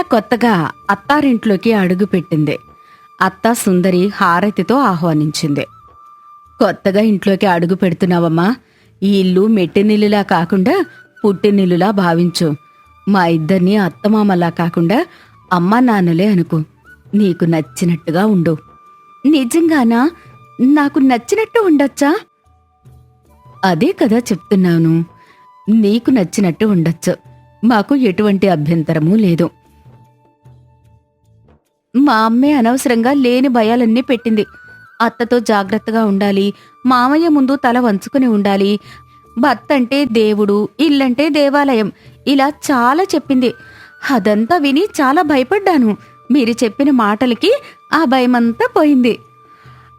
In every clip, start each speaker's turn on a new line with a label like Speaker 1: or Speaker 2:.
Speaker 1: కొత్తగా అత్తారింట్లోకి అడుగుపెట్టింది అత్త సుందరి హారతితో ఆహ్వానించింది. కొత్తగా ఇంట్లోకి అడుగు పెడుతున్నావమ్మా. ఈ ఇల్లు మెట్టినిల్లులా కాకుండా పుట్టినిల్లులా భావించు. మా ఇద్దరిని అత్తమామలా కాకుండా అమ్మా నాన్నలే అనుకో. నీకు నచ్చినట్టుగా ఉండు. నిజంగానా? నాకు నచ్చినట్టు ఉండొచ్చా? అదే కదా చెప్తున్నాను. నీకు నచ్చినట్టు ఉండొచ్చు. మాకు ఎటువంటి అభ్యంతరమూ లేదు. మా అమ్మే అనవసరంగా లేని భయాలన్నీ పెట్టింది. అత్తతో జాగ్రత్తగా ఉండాలి మామయ్య ముందు తల వంచుకుని ఉండాలి. భర్త అంటే దేవుడు ఇల్లంటే దేవాలయం ఇలా చాలా చెప్పింది. అదంతా విని చాలా భయపడ్డాను. మీరు చెప్పిన మాటలకి ఆ భయమంతా పోయింది.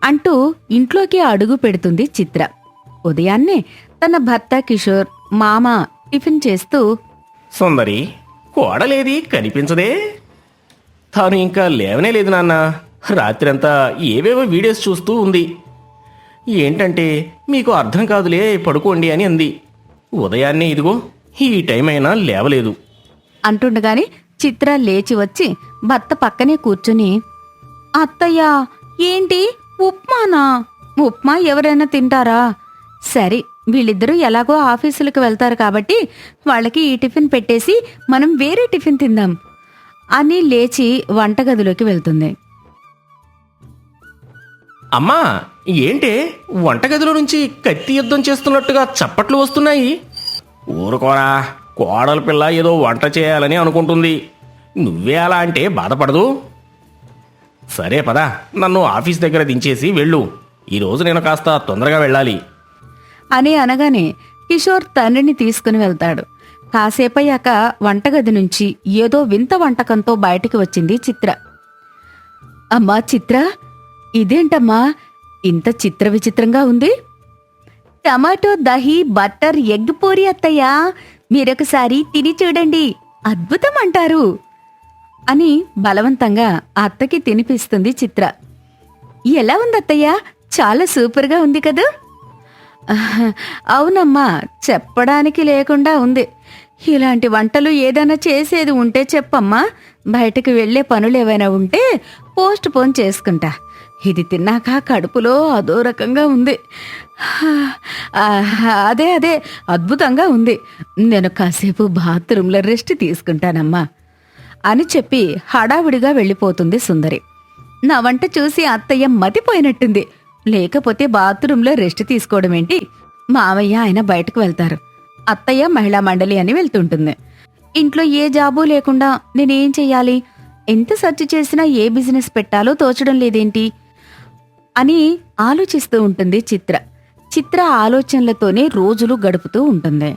Speaker 1: అంటూ ఇంట్లోకి అడుగు పెడుతుంది చిత్ర. ఉదయాన్నే తన భర్త కిషోర్ మామ టిఫిన్ చేస్తూ
Speaker 2: సుందరి కోడలేది కనిపించదే? తాను ఇంకా లేవనే లేదు నాన్న. రాత్రంతా ఏవేవో వీడియోస్ చూస్తూ ఉంది. ఏంటంటే మీకు అర్థం కాదులే పడుకోండి అని అంది. ఉదయాన్నే ఇదిగో ఈ టైం అయినా లేవలేదు.
Speaker 1: అంటుండగానే చిత్ర లేచి వచ్చి భర్త పక్కనే కూర్చుని అత్తయ్య ఏంటి? ఉప్మానా? ఉప్మా ఎవరైనా తింటారా? సరే వీళ్ళిద్దరూ ఎలాగో ఆఫీసులకు వెళ్తారు కాబట్టి వాళ్ళకి ఈ టిఫిన్ పెట్టేసి మనం వేరే టిఫిన్ తిందాం. అని లేచి వంటగదిలోకి వెళ్తుంది.
Speaker 2: అమ్మా ఏంటే? వంటగదిలో నుంచి కత్తి యుద్ధం చేస్తున్నట్టుగా చప్పట్లు వస్తున్నాయి. ఊరుకోరా కోడల పిల్ల ఏదో వంట చేయాలని అనుకుంటుంది. నువ్వే అలా అంటే బాధపడదు. సరే పదా నన్ను ఆఫీస్ దగ్గర దించేసి వెళ్ళు. ఈరోజు నేను కాస్త తొందరగా వెళ్ళాలి.
Speaker 1: అని అనగానే కిషోర్ తండ్రిని తీసుకుని వెళ్తాడు. కాసేపయ్యాక వంటగది నుంచి ఏదో వింత వంటకంతో బయటికి వచ్చింది చిత్ర. అమ్మా చిత్ర ఇదేంటమ్మా? ఇంత చిత్ర విచిత్రంగా ఉంది. టమాటో దహి బట్టర్ ఎగ్ పూరి అత్తయ్యా మీరొకసారి తిని చూడండి. అద్భుతం అంటారు అని బలవంతంగా అత్తకి తినిపిస్తుంది చిత్ర. ఎలా ఉంది అత్తయ్య? చాలా సూపర్గా ఉంది కదా? అవునమ్మా చెప్పడానికి లేకుండా ఉంది. ఇలాంటి వంటలు ఏదైనా చేసేది ఉంటే చెప్పమ్మా. బయటకు వెళ్ళే పనులు ఏవైనా ఉంటే పోస్ట్ పోన్ చేసుకుంటా. ఇది తిన్నాక కడుపులో అదో రకంగా ఉంది. అదే అదే అద్భుతంగా ఉంది. నేను కాసేపు బాత్రూంలో రెస్ట్ తీసుకుంటానమ్మా అని చెప్పి హడావిడిగా వెళ్ళిపోతుంది సుందరి. నా వంట చూసి అత్తయ్య మతిపోయినట్టుంది. లేకపోతే బాత్రూంలో రెస్ట్ తీసుకోవడం ఏంటి? మావయ్య ఆయన బయటకు వెళ్తారు. అత్తయ్య మహిళా మండలి అని వెళ్తుంటుంది. ఇంట్లో ఏ జాబు లేకుండా నేనేం చెయ్యాలి? ఎంత సెర్చ్ చేసినా ఏ బిజినెస్ పెట్టాలో తోచడం లేదేంటి? అని ఆలోచిస్తూ ఉంటుంది చిత్ర. చిత్ర ఆలోచనలతోనే రోజులు గడుపుతూ ఉంటుంది.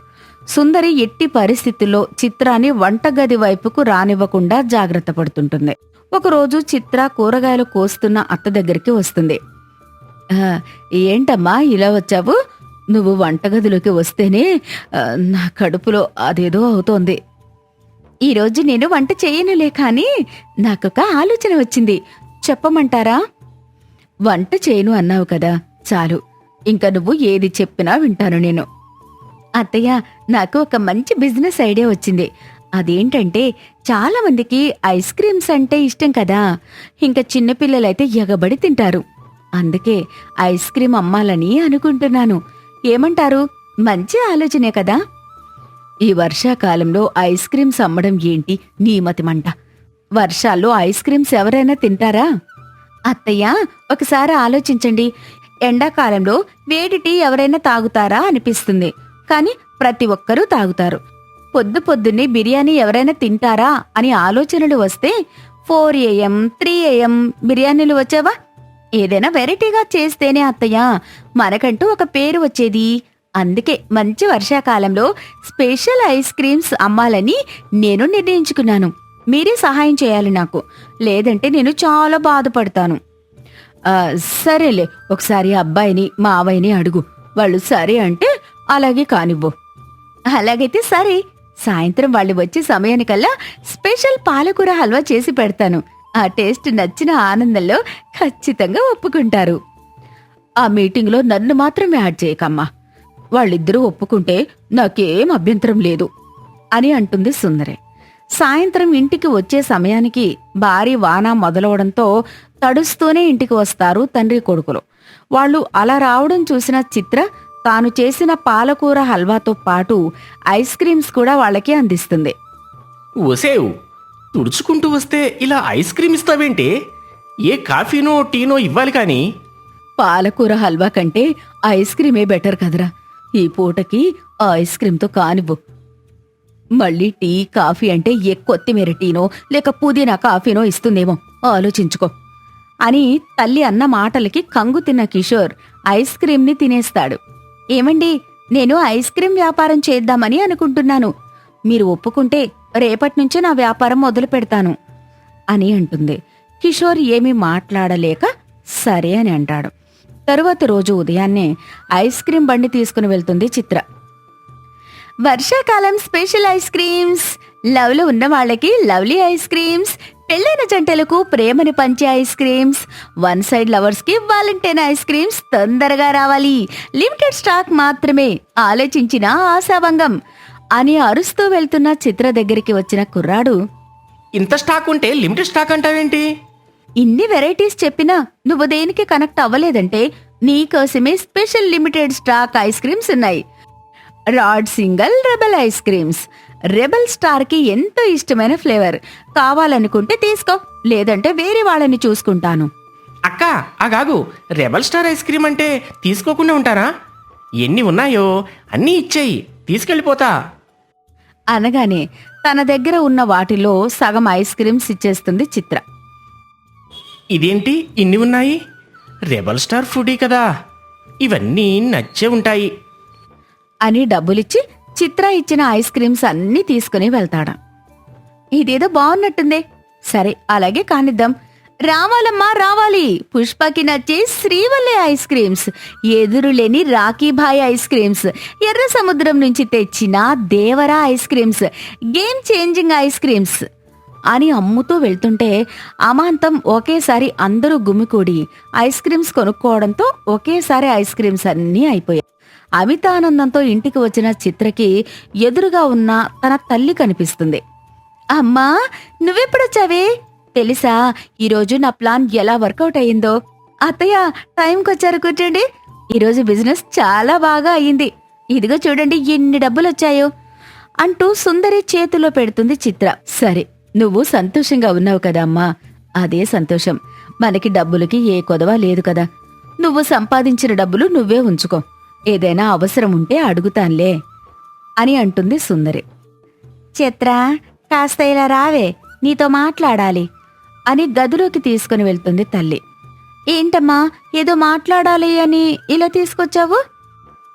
Speaker 1: సుందరి ఎట్టి పరిస్థితుల్లో చిత్రాన్ని వంటగది వైపుకు రానివ్వకుండా జాగ్రత్త పడుతుంటుంది. ఒకరోజు చిత్ర కూరగాయలు కోస్తున్న అత్త దగ్గరికి వస్తుంది. ఏంటమ్మా ఇలా వచ్చావు? నువ్వు వంటగదిలోకి వస్తేనే నా కడుపులో అదేదో అవుతోంది. ఈరోజు నేను వంట చేయనులే కానీ నాకొక ఆలోచన వచ్చింది. చెప్పమంటారా? వంట చేయను అన్నావు కదా చాలు. ఇంకా నువ్వు ఏది చెప్పినా వింటాను నేను. అత్తయ్య నాకు ఒక మంచి బిజినెస్ ఐడియా వచ్చింది. అదేంటంటే చాలామందికి ఐస్ క్రీమ్స్ అంటే ఇష్టం కదా. ఇంకా చిన్నపిల్లలైతే ఎగబడి తింటారు. అందుకే ఐస్ క్రీమ్ అమ్మాలని అనుకుంటున్నాను. ఏమంటారు? మంచి ఆలోచనే కదా. ఈ వర్షాకాలంలో ఐస్ క్రీమ్స్ అమ్మడం ఏంటి? నీమతిమంట వర్షాల్లో ఐస్ క్రీమ్స్ ఎవరైనా తింటారా? అత్తయ్య ఒకసారి ఆలోచించండి. ఎండాకాలంలో వేడి టీ ఎవరైనా తాగుతారా అనిపిస్తుంది. కానీ ప్రతి ఒక్కరూ తాగుతారు. పొద్దు పొద్దున్నే బిర్యానీ ఎవరైనా తింటారా అని ఆలోచనలు వస్తే ఫోర్ ఏఎం త్రీ ఏఎం బిర్యానీలు వచ్చావా? ఏదైనా వెరైటీగా చేస్తేనే అత్తయ్య మనకంటూ ఒక పేరు వచ్చేది. అందుకే మంచి వర్షాకాలంలో స్పెషల్ ఐస్ క్రీమ్స్ అమ్మాలని నేను నిర్ణయించుకున్నాను. మీరే సహాయం చేయాలి నాకు. లేదంటే నేను చాలా బాధపడతాను. సరేలే ఒకసారి అబ్బాయిని మా అవ్వయ్యని అడుగు. వాళ్ళు సరే అంటే అలాగే కానివ్వు. అలాగైతే సరే సాయంత్రం వాళ్ళు వచ్చే సమయానికల్లా స్పెషల్ పాలకూర హల్వా చేసి పెడతాను. ఆ టేస్ట్ నచ్చిన ఆనందంలో ఖచ్చితంగా ఒప్పుకుంటారు. ఆ మీటింగ్లో నన్ను మాత్రమే యాడ్ చేయకమ్మా. వాళ్ళిద్దరూ ఒప్పుకుంటే నాకేం అభ్యంతరం లేదు అని అంటుంది సుందరి. సాయంత్రం ఇంటికి వచ్చే సమయానికి భారీ వాన మొదలవడంతో తడుస్తూనే ఇంటికి వస్తారు తండ్రి కొడుకులు. వాళ్ళు అలా రావడం చూసిన చిత్ర తాను చేసిన పాలకూర హల్వాతో పాటు ఐస్ క్రీమ్స్ కూడా వాళ్ళకి అందిస్తుంది.
Speaker 2: ఓసేవ్ తుడుచుకుంటూ వస్తే ఇలా ఐస్ క్రీమ్ ఇస్తావేంటి? ఏ కాఫీనో టీనో ఇవ్వాలి కానీ.
Speaker 1: పాలకూర హల్వా కంటే ఐస్ క్రీమే బెటర్ కదరా. ఈ పూటకి ఆ ఐస్ క్రీమ్తో కానివ్వు. మళ్ళీ టీ కాఫీ అంటే ఏ కొత్తిమీర టీనో లేక పుదీనా కాఫీనో ఇస్తుందేమో. ఆలోచించుకో. అని తల్లి అన్న మాటలకి కంగు తిన్న కిషోర్ ఐస్ క్రీంని తినేస్తాడు. ఏమండి నేను ఐస్ క్రీం వ్యాపారం చేద్దామని అనుకుంటున్నాను. మీరు ఒప్పుకుంటే రేపటి నుంచే నా వ్యాపారం మొదలు పెడతాను అని అంటుంది. కిషోర్ ఏమీ మాట్లాడలేక సరే అని అంటాడు. తరువాత రోజు ఉదయాన్నే ఐస్ క్రీం బండి తీసుకుని వెళ్తుంది చిత్ర. వర్షాకాలం స్పెషల్ ఐస్ క్రీమ్స్. లవ్లో ఉన్న వాళ్ళకి లవ్లీ ఐస్ క్రీమ్స్. పెళ్ళైన జంటలకు ప్రేమని పంచే ఐస్ క్రీమ్స్. వన్ సైడ్ లవర్స్కి వాలంటైన్ ఐస్ క్రీమ్స్ తొందరగా రావాలి. లిమిటెడ్ స్టాక్ మాత్రమే. ఆలోచించిన ఆశాభంగం. అని అరుస్తూ వెళ్తున్న చిత్ర దగ్గరికి వచ్చిన కుర్రాడు
Speaker 2: ఇంత స్టాక్ ఉంటే లిమిటెడ్ స్టాక్ అంటావేంటి?
Speaker 1: ఇన్ని వెరైటీస్ చెప్పినా నువ్వు దేనికి కనెక్ట్ అవ్వలేదంటే నీకోసమే special limited stock ice creams ఉన్నాయి. Rod single rebel ice creams. Rebel స్టార్కి ఎంతో ఇష్టమైన ఫ్లేవర్. కావాలనుకుంటే తీసుకో లేదంటే వేరే వాళ్ళని చూసుకుంటాను.
Speaker 2: అక్క ఆగాగు. రెబల్ స్టార్ ఐస్ క్రీమ్ అంటే తీసుకోకుండా ఉంటారా? ఎన్ని ఉన్నాయో అన్నీ ఇచ్చేయి తీసుకెళ్ళిపోతా.
Speaker 1: అనగానే తన దగ్గర ఉన్న వాటిలో సగం ఐస్ క్రీమ్స్ ఇచ్చేస్తుంది చిత్ర.
Speaker 2: ఇదేంటి? ఇన్ని ఉన్నాయి? రెబల్ స్టార్ ఫుడీ కదా. ఇవన్నీ నచ్చే ఉంటాయి.
Speaker 1: అని డబ్బులిచ్చి చిత్ర ఇచ్చిన ఐస్ క్రీమ్స్ అన్నీ తీసుకుని వెళ్తాడా. ఇదేదో బాగున్నట్టుందే సరే అలాగే కానిద్దాం. రావాలమ్మా రావాలి. పుష్పకి నచ్చే శ్రీవల్లి ఐస్ క్రీమ్స్ ఎదురులేని రాఖీభాయ్ ఐస్ క్రీమ్స్ ఎర్ర సముద్రం నుంచి తెచ్చిన Devara ice creams game changing ice creams అని అమ్ముతూ వెళ్తుంటే అమాంతం ఒకేసారి అందరూ గుమికూడి ఐస్ క్రీమ్స్ కొనుక్కోవడంతో ఒకేసారి ఐస్ క్రీమ్స్ అన్నీ అయిపోయాయి. అమితానందంతో ఇంటికి వచ్చిన చిత్రకి ఎదురుగా ఉన్న తన తల్లి కనిపిస్తుంది. అమ్మా నువ్వెప్పుడొచ్చావే? తెలుసా? ఈరోజు నా ప్లాన్ ఎలా వర్కౌట్ అయ్యిందో? అత్తయ్య టైంకొచ్చారు కూర్చోండి. ఈరోజు బిజినెస్ చాలా బాగా అయ్యింది. ఇదిగో చూడండి ఎన్ని డబ్బులు వచ్చాయో అంటూ సుందరి చేతిలో పెడుతుంది చిత్ర. సరే నువ్వు సంతోషంగా ఉన్నావు కదా అమ్మా. అదే సంతోషం. మనకి డబ్బులకి ఏ కొదవ లేదు కదా. నువ్వు సంపాదించిన డబ్బులు నువ్వే ఉంచుకో. ఏదైనా అవసరం ఉంటే అడుగుతాన్లే అని అంటుంది సుందరి. చిత్ర కాస్త ఇలా రావే. నీతో మాట్లాడాలి. అని గదిలోకి తీసుకుని వెళ్తుంది తల్లి. ఏంటమ్మా ఏదో మాట్లాడాలి అని ఇలా తీసుకొచ్చావు?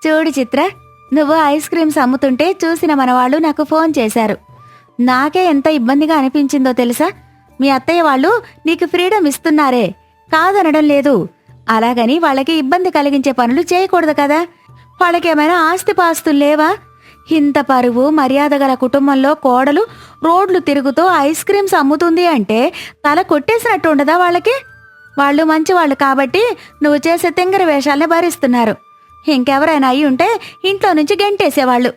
Speaker 1: చూడు చిత్ర నువ్వు ఐస్ క్రీమ్స్ అమ్ముతుంటే చూసిన మనవాళ్ళు నాకు ఫోన్ చేశారు. నాకే ఎంత ఇబ్బందిగా అనిపించిందో తెలుసా? మీ అత్తయ్య వాళ్ళు నీకు ఫ్రీడమ్ ఇస్తున్నారే. కాదనడం లేదు. అలాగని వాళ్ళకి ఇబ్బంది కలిగించే పనులు చేయకూడదు కదా. వాళ్ళకేమైనా ఆస్తిపాస్తులు లేవా? ఇంత పరువు మర్యాద గల కుటుంబంలో కోడలు రోడ్లు తిరుగుతూ ఐస్ క్రీమ్స్ అమ్ముతుంది అంటే తల కొట్టేసినట్టు ఉండదా వాళ్ళకి? వాళ్ళు మంచివాళ్ళు కాబట్టి నువ్వు చేసే తింగర వేషాలనే భరిస్తున్నారు. ఇంకెవరైనా అయి ఉంటే ఇంట్లో నుంచి గెంటేసేవాళ్ళు.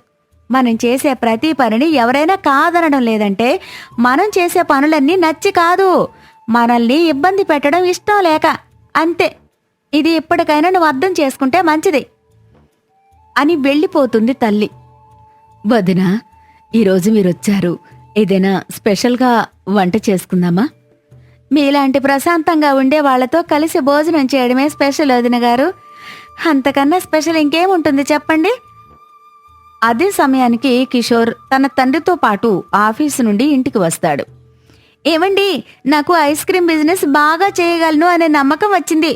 Speaker 1: మనం చేసే ప్రతి పనిని ఎవరైనా కాదనడం లేదంటే మనం చేసే పనులన్నీ నచ్చి కాదు. మనల్ని ఇబ్బంది పెట్టడం ఇష్టం లేక. అంతే. ఇది ఇప్పటికైనా నువ్వు అర్థం చేసుకుంటే మంచిది. అని వెళ్ళిపోతుంది తల్లి. వదినా ఈరోజు మీరొచ్చారు. ఏదైనా స్పెషల్గా వంట చేసుకుందామా? మీలాంటి ప్రశాంతంగా ఉండే వాళ్ళతో కలిసి భోజనం చేయడమే స్పెషల్ వదిన గారు. అంతకన్నా స్పెషల్ ఇంకేముంటుంది చెప్పండి? అదే సమయానికి కిషోర్ తన తండ్రితో పాటు ఆఫీసు నుండి ఇంటికి వస్తాడు. ఏమండి నాకు ఐస్ క్రీమ్ బిజినెస్ బాగా చేయగలను అనే నమ్మకం వచ్చింది.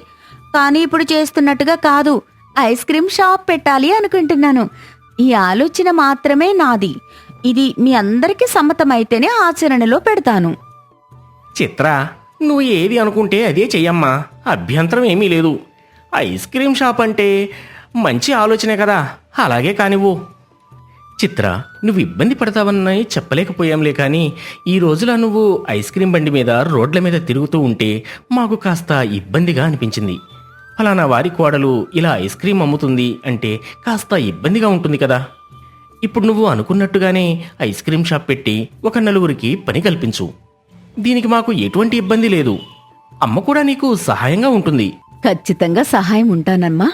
Speaker 1: కానీ ఇప్పుడు చేస్తున్నట్టుగా కాదు. ఐస్ క్రీమ్ షాప్ పెట్టాలి అనుకుంటున్నాను. ఈ ఆలోచన మాత్రమే నాది. ఇది మీ అందరికీ సమ్మతమైతేనే ఆచరణలో పెడతాను.
Speaker 2: చిత్ర నువ్వు ఏది అనుకుంటే అదే చెయ్యమ్మా. అభ్యంతరం ఏమీ లేదు. ఐస్ క్రీమ్ షాప్ అంటే మంచి ఆలోచనే కదా. అలాగే కానివ్వు. చిత్ర నువ్వు ఇబ్బంది పడతావన్నాయి చెప్పలేకపోయాంలే కానీ ఈ రోజులా నువ్వు ఐస్ క్రీమ్ బండి మీద రోడ్ల మీద తిరుగుతూ ఉంటే మాకు కాస్త ఇబ్బందిగా అనిపించింది. ఫలానా వారి కోడలు ఇలా ఐస్ క్రీమ్ అమ్ముతుంది అంటే కాస్త ఇబ్బందిగా ఉంటుంది కదా. ఇప్పుడు నువ్వు అనుకున్నట్టుగానే ఐస్ క్రీం షాప్ పెట్టి ఒక నలుగురికి పని కల్పించు. దీనికి మాకు ఎటువంటి ఇబ్బంది లేదు. అమ్మ కూడా నీకు సహాయంగా ఉంటుంది.
Speaker 1: ఖచ్చితంగా సహాయం ఉంటానమ్మా.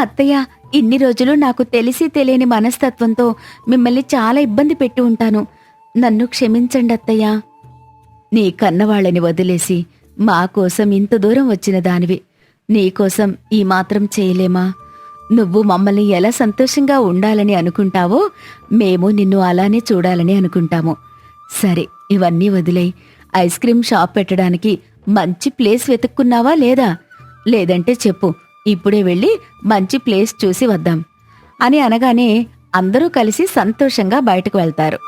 Speaker 1: అత్తయ్య ఇన్ని రోజులు నాకు తెలిసి తెలియని మనస్తత్వంతో మిమ్మల్ని చాలా ఇబ్బంది పెట్టి ఉంటాను. నన్ను క్షమించండి అత్తయ్య. నీ కన్నవాళ్ళని వదిలేసి మా కోసం ఇంత దూరం వచ్చిన దానివి. నీకోసం ఈ మాత్రం చేయలేమా? నువ్వు మమ్మల్ని ఎలా సంతోషంగా ఉండాలని అనుకుంటావో మేము నిన్ను అలానే చూడాలని అనుకుంటాము. సరే ఇవన్నీ వదిలేయి. ఐస్ క్రీం షాప్ పెట్టడానికి మంచి ప్లేస్ వెతుక్కున్నావా లేదా? లేదంటే చెప్పు ఇప్పుడే వెళ్ళి మంచి ప్లేస్ చూసి వద్దాం. అని అనగానే అందరూ కలిసి సంతోషంగా బయటకు వెళ్తారు.